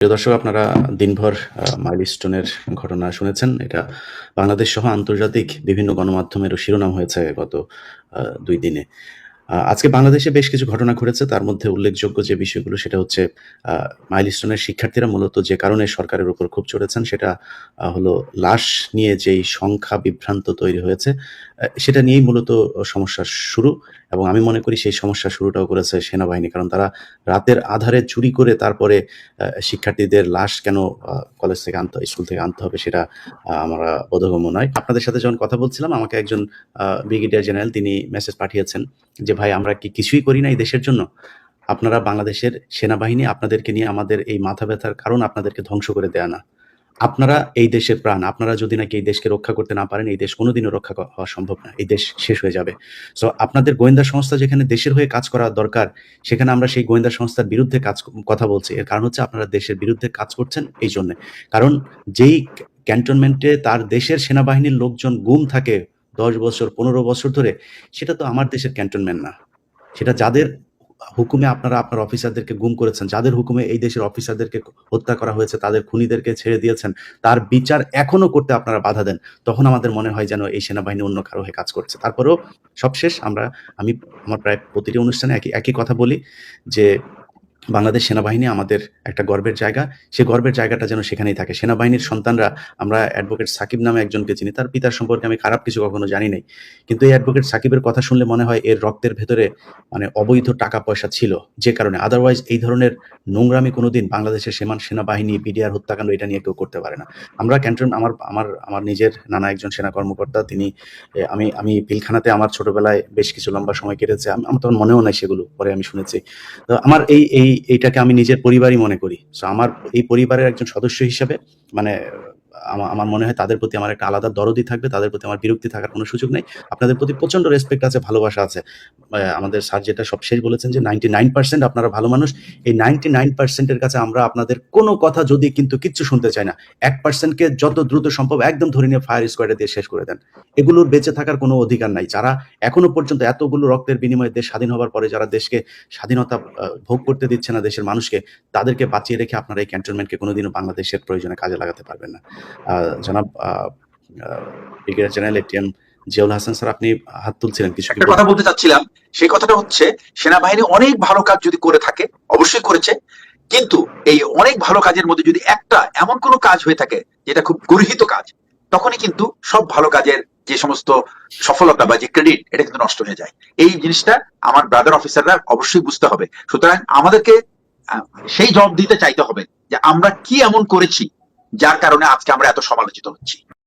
প্রিয় দর্শক, আপনারা দিনভর মাইলস্টোনের ঘটনা শুনেছেন। এটা বাংলাদেশ সহ আন্তর্জাতিক বিভিন্ন গণমাধ্যমেরও শিরোনাম হয়েছে গত দুই দিনে। আজকে বাংলাদেশে বেশ কিছু ঘটনা ঘটেছে। তার মধ্যে উল্লেখযোগ্য যে বিষয়গুলো সেটা হচ্ছে মাইলস্টোনের শিক্ষার্থীরা মূলত যে কারণে সরকারের উপর খুব চড়েছেন সেটা হলো লাশ নিয়ে যেই সংখ্যা বিভ্রান্ত তৈরি হয়েছে সেটা নিয়েই মূলত সমস্যার শুরু। এবং আমি মনে করি সেই সমস্যার শুরুটাও করেছে সেনাবাহিনী। কারণ তারা রাতের আধারে চুরি করে তারপরে শিক্ষার্থীদের লাশ কেন কলেজ থেকে আনতে স্কুল থেকে আনতে হবে সেটা আমরা বোধগম্য নয়। আপনাদের সাথে যখন কথা বলছিলাম, আমাকে একজন ব্রিগেডিয়ার জেনারেল তিনি মেসেজ পাঠিয়েছেন যে ভাই, আমরা কি কিছুই করি না এই দেশের জন্য? আপনারা বাংলাদেশের সেনাবাহিনী আপনাদেরকে নিয়ে আমাদের এই মাথা ব্যথার কারণ আপনাদেরকে ধ্বংস করে দেয়া না। আপনারা এই দেশের প্রাণ, আপনারা যদি নাকি এই দেশকে রক্ষা করতে না পারেন, এই দেশ কোনোদিনও রক্ষা হওয়া সম্ভব না। এই দেশ শেষ হয়ে যাবে। সো আপনাদের গোয়েন্দা সংস্থা যেখানে দেশের হয়ে কাজ করা দরকার, সেখানে আমরা সেই গোয়েন্দা সংস্থার বিরুদ্ধে কাজ কথা বলছি। এর কারণ হচ্ছে আপনারা দেশের বিরুদ্ধে কাজ করছেন এই জন্যে। কারণ যেই ক্যান্টনমেন্টে তার দেশের সেনাবাহিনীর লোকজন গুম থাকে দশ বছর, পনেরো বছর ধরে সেটা তো আমার দেশের ক্যান্টনমেন্ট না। সেটা যাদের হুকুমে আপনারা আপনার অফিসারদেরকে গুম করেছেন, যাদের হুকুমে এই দেশের অফিসারদেরকে হত্যা করা হয়েছে, তাদের খুনিদেরকে ছেড়ে দিয়েছেন, তার বিচার এখনও করতে আপনারা বাধা দেন, তখন আমাদের মনে হয় যেন এই সেনাবাহিনী অন্য কারও হয়ে কাজ করছে। তারপরেও সবশেষ আমরা, আমি আমার প্রায় প্রতিটি অনুষ্ঠানে একই একই কথা বলি যে বাংলাদেশ সেনাবাহিনী আমাদের একটা গর্বের জায়গা। সে গর্বের জায়গাটা যেন সেখানেই থাকে। সেনাবাহিনীর সন্তানরা, আমরা অ্যাডভোকেট সাকিব নামে একজনকে চিনি। তার পিতার সম্পর্কে আমি খারাপ কিছু কখনো জানি নাই। কিন্তু এই অ্যাডভোকেট সাকিবের কথা শুনলে মনে হয় এর রক্তের ভেতরে মানে অবৈধ টাকা পয়সা ছিল যে কারণে। আদারওয়াইজ এই ধরনের নোংরামি কোনোদিন বাংলাদেশের সেমান, সেনাবাহিনী বিডিআর হত্যাকাণ্ড এটা নিয়ে কেউ করতে পারে না। আমরা ক্যান্টন, আমার আমার আমার নিজের নানা একজন সেনা কর্মকর্তা, তিনি আমি আমি পিলখানাতে আমার ছোটবেলায় বেশ কিছু লম্বা সময় কেটেছে। আম- আমার তখন মনেও নাই সেগুলো, পরে আমি শুনেছি। তো আমার এই এই এইটাকে আমি নিজের পরিবারই মনে করি। সো আমার এই পরিবারের একজন সদস্য হিসাবে মানে আমার মনে হয় তাদের প্রতি আমার একটা আলাদা দরদি থাকবে, তাদের প্রতি আমার বিরক্তি থাকার কোনো সুযোগ নেই। আপনাদের প্রতি প্রচণ্ড রেসপেক্ট আছে, ভালোবাসা আছে। আমাদের স্যার যেটা সব শেষ বলেছেন যে নাইনটি নাইন পার্সেন্ট আপনারা ভালো মানুষ। এই নাইনটি নাইন পার্সেন্টের কাছে আমরা আপনাদের কোনো কথা যদি কিন্তু কিচ্ছু শুনতে চাই না। এক পার্সেন্টকে যত দ্রুত সম্ভব একদম ধরে নিয়ে ফায়ার স্কোয়াডে দিয়ে শেষ করে দেন। এগুলোর বেঁচে থাকার কোনো অধিকার নাই। যারা এখনও পর্যন্ত এতগুলো রক্তের বিনিময়ে দেশ স্বাধীন হওয়ার পরে যারা দেশকে স্বাধীনতা ভোগ করতে দিচ্ছে না দেশের মানুষকে, তাদেরকে বাঁচিয়ে রেখে আপনারা এই ক্যান্টনমেন্টকে কোনোদিনও বাংলাদেশের প্রয়োজনে কাজে লাগাতে পারবেন না। জনাব brigadier general ATM Ziaul Hasan sir আপনি হাত তুলছিলেন কিছু একটা কথা বলতে? চাচ্ছিলাম সেই কথাটা হচ্ছে সেনাবাহিনী অনেক ভালো কাজ যদি করে থাকে অবশ্যই করেছে কিন্তু এই অনেক ভালো কাজের মধ্যে যদি একটা এমন কোনো কাজ হয়ে থাকে যেটা খুব গর্হিত কাজ তখনই কিন্তু সব ভালো কাজের যে সমস্ত সফলতা বা যে ক্রেডিট এটা কিন্তু নষ্ট হয়ে যায়। এই জিনিসটা আমার ব্রাদার অফিসাররা অবশ্যই বুঝতে হবে। সুতরাং আমাদেরকে সেই জবাব দিতে চাইতে হবে যে আমরা কি এমন করেছি যার কারণে আজকে আমরা এত সমালোচিত হচ্ছি।